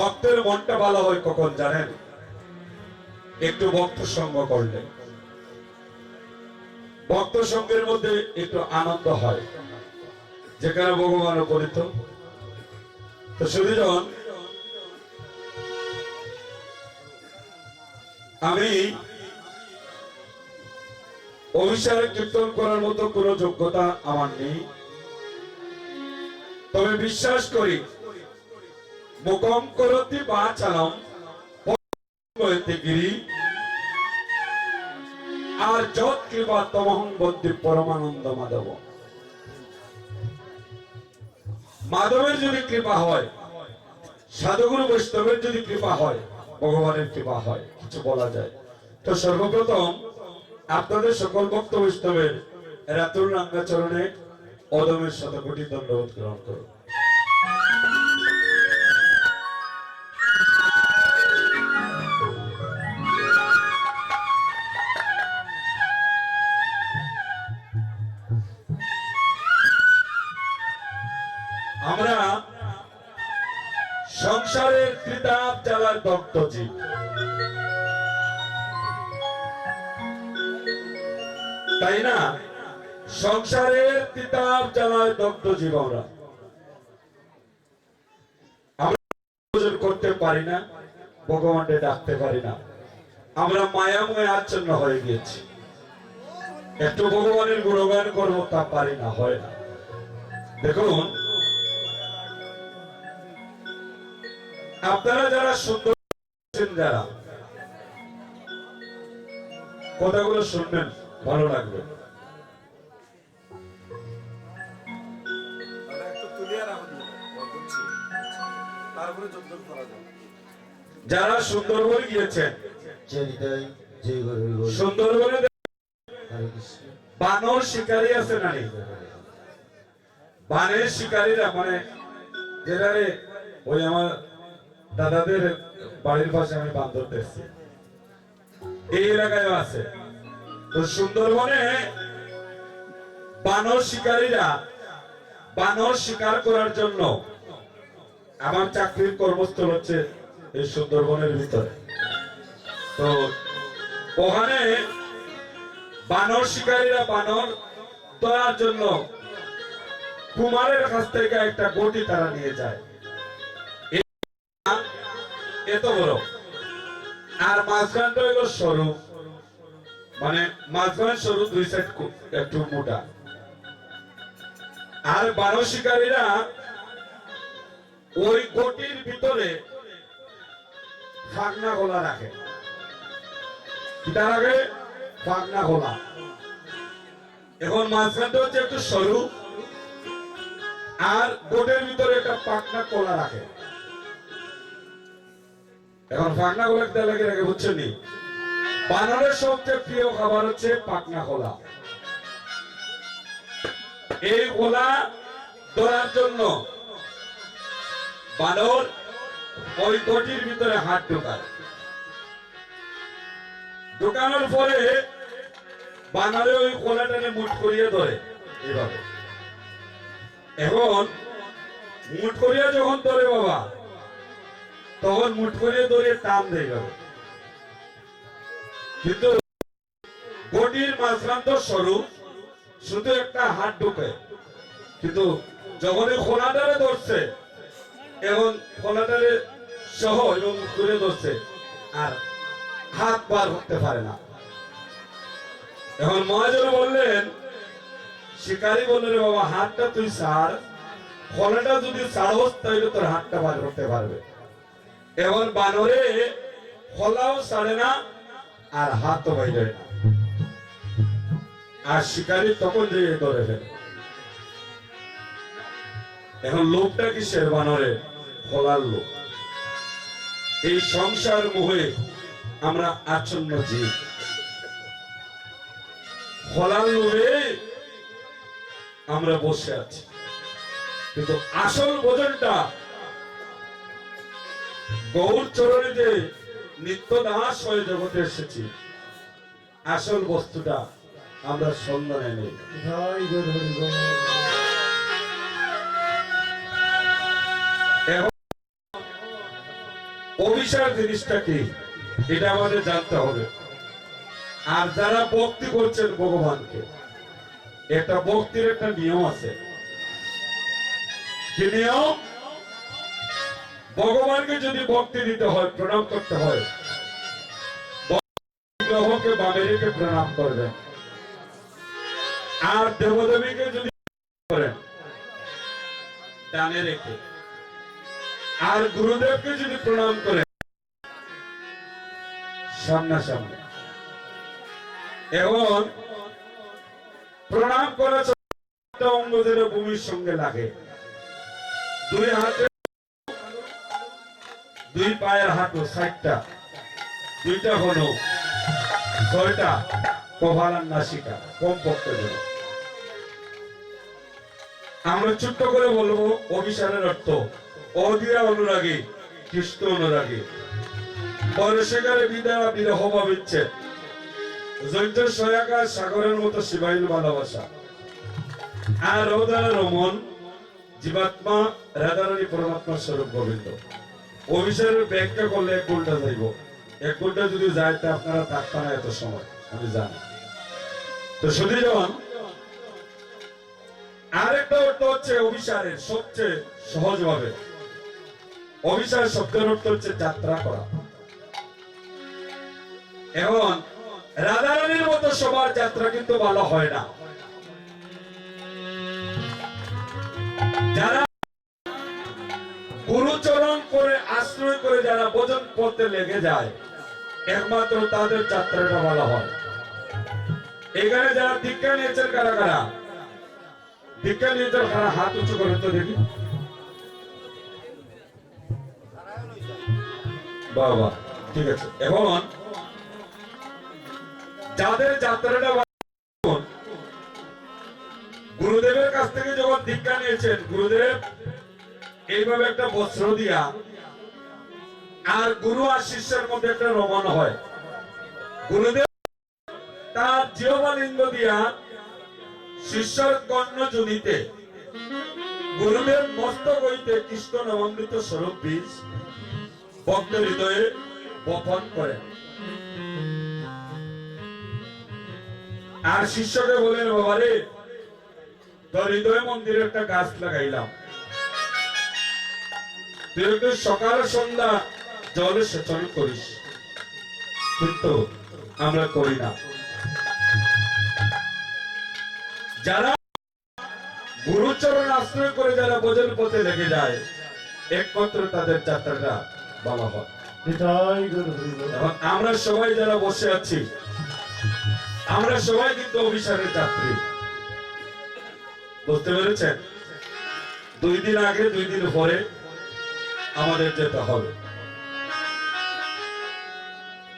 ভক্তের মনটা ভালো হয় কখন জানেন? একটু ভক্ত সঙ্গ করলে। ভক্ত সঙ্গের মধ্যে একটু আনন্দ হয়। যেখানে ভগবান উপনীত। তো সুবিজন আমি অভিসারে কীর্তন করার মতো কোনো যোগ্যতা আমার নেই। তবে বিশ্বাস করি মুখম করতি বা চালম হইতে গিরি। আর যত কৃপা তমহং বদ্ধি পরমানন্দ মাধব। মাধবের যদি কৃপা হয়, সাধুগুরু বৈষ্ণবের যদি কৃপা হয়, ভগবানের কৃপা হয়, কিছু বলা যায়। তো সর্বপ্রথম, আপনাদের সকল ভক্ত বৈষ্ণবের রাতুল রাঙ্গাচরণে অদমের শতকোটি দণ্ডবোধ গ্রহণ করুন। জ্বালার দগ্ধ জীব তাই না? সংসারের কিতাব জ্বালায় দগ্ধ জীব আমরা। করতে পারি না, ভগবানকে ডাকতে পারি না। আমরা মায়াময় আচ্ছন্ন হয়ে গিয়েছি। একটু ভগবানের গুণগান করব তা পারি না, হয় না। দেখুন, আপনারা যারা সুন্দর যারা কথাগুলো শুনবেন ভালো লাগবে। যারা সুন্দরবন গিয়েছেন সুন্দরবনে বানর শিকারী আছে না নেই? বানের শিকারীরা মানে যেখানে ওই আমার দাদাদের বাড়ির পাশে আমি বান্দর দেখছি। এই এলাকায় আছে। তো সুন্দরবনে বানর শিকারীরা, বানর শিকার করার জন্য আমার চাকরির কর্মস্থল হচ্ছে এই সুন্দরবনের ভিতরে। তো ওখানে বানর শিকারীরা বানর ধরার জন্য কুমারের কাছ থেকে একটা গটি তারা নিয়ে যায়। এত বড়। আর মাঝখানটা সরু। মানে মাঝখান সরু দুই সাইড একটু মোটা। আর বানর শিকারীরা ওই গটির ভিতরে ফাগনা গলা রাখে। তার আগে? পাকনা খোলা এখন মাঝখানটা হচ্ছে একটু সরু। আর বোটের ভিতরে একটা পাকনা কলা রাখে। এখন পাকনা কলা একটা লাগে রাখে বুঝছেন নি? বানরের সবচেয়ে প্রিয় খাবার হচ্ছে পাকনা কলা এই কলা ধরার জন্য বানর ওই গটির ভিতরে হাত ঢোকায়। ঢোকানোর পরে বানারে ওই কোলাটাকে মুট করিয়ে ধরে এইভাবে এখন মুট করিয়া যখন ধরে বাবা তখন মুট করিয়ে ধরে টান দেয় বাবা কিন্তু বডির মাঝখান তো সরু, শুধু একটা হাত ঢুকে। কিন্তু যখন খোলাটারে ধরছে এখন খোলাটারে সহ এবং করে ধরছে, আর হাত বার হতে পারে না। এখন মহাজন বললেন, শিকারী বললেন বাবা, হাতটা তুই ছাড়। খোলাটা যদি ছাড়স, তাহলে তোর হাতটা বার করতে পারবে। এখন বানরে ফলাও ছাড়ে না, আর হাতও বাইরে না। আর শিকারী তখন যে ধরে ফেলে। এখন লোকটা কিসের বানরে? ফলার লোক। এই সংসার মোহে আমরা আচ্ছন্ন জীব। ফলার লোভে আমরা বসে আছি। কিন্তু আসল ভোজনটা গৌর চরণে যে নিত্য দাস হয়ে জগতে এসেছি। আসল বস্তুটা আমরা সন্ধানে নেই। অভিসার জিনিসটা কি? এটা আমাদের জানতে হবে। আর যারা ভক্তি করছেন ভগবানকে একটা ভক্তির একটা নিয়ম আছে। কি নিয়ম? ভগবানকে যদি ভক্তি দিতে হয়, প্রণাম করতে হয় প্রণাম করবেন। আর দেবদেবীকে যদি করেন রেখে। আর গুরুদেবকে যদি প্রণাম করেন, সামনাসামনি। এবং প্রণাম করার একটা অঙ্গ ভূমির সঙ্গে লাগে। দুই হাতে দুই পায়ের হাঁটু সাইডটা দুইটা হলো ছয়টা কভালার নাসিকা কম পক্ষে যেন আমরা ছোট্ট করে বলব, অভিসারের অর্থ, অধীরা অনুরাগী, কৃষ্ণ অনুরাগী। পরশেখারে বিদ্যা বিরহ বিচ্ছেদ। জৈন্ত সয়াকার সাগরের মতো শিবাইল ভালোবাসা। আর রোদার রমন জীবাত্মা রাধারানী পরমাত্মা স্বরূপ গোবিন্দ। অভিষেকের ব্যাখ্যা করলে এক ঘণ্টা যাইব। এক ঘণ্টা যদি যায়, তা আপনারা থাকবেন না এত সময়। আমি জানি। তো যখন আরেকটা অর্থ হচ্ছে অভিসারের সবচেয়ে সহজ ভাবে অভিসার শব্দের অর্থ হচ্ছে যাত্রা করা। এবং রাধারানীর মতো সবার যাত্রা কিন্তু ভালো হয় না। যারা যারা ভোজন করতে লেগে যায়, একমাত্র তাদের যাত্রাটা ভালো হয়। এখানে যারা দীক্ষা নিয়েছেন কারা কারা? দীক্ষা নিয়েছেন কারা? হাত উঁচু করে তো দেখি। বাবা, ঠিক আছে। এখন যাদের যাত্রাটা গুরুদেবের কাছ থেকে যখন দীক্ষা নিয়েছেন, গুরুদেব এইভাবে একটা বস্ত্র দিয়া আর গুরু আর শিষ্যের মধ্যে একটা রমন হয়। গুরুদেব, তার জিহবালিঙ্গ দিয়া শিষ্যর কর্ণ জুনিতে গুরুদেব মস্তক হইতে কৃষ্ণ নবমৃত স্বরূপ বীজ ভক্ত হৃদয়ে বপন করেন আর শিষ্যকে বলেন, বাবারে, তোর হৃদয় মন্দিরে একটা গাছ লাগাইলাম। তুই সকাল সন্ধ্যা জলে সেচন করিস। কিন্তু আমরা করি না। যারা গুরুচরণ আশ্রয় করে যারা বোঝের পথে লেগে যায় একমাত্র তাদের যাত্রাটা বলা হয়। আমরা সবাই যারা বসে আছি আমরা সবাই কিন্তু অভিসারের যাত্রী। বুঝতে পেরেছেন? দুই দিন আগে দুই দিন পরে আমাদের যেতে হবে।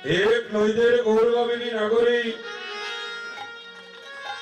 এক নইদের গৌরবাবিনী নাগরিক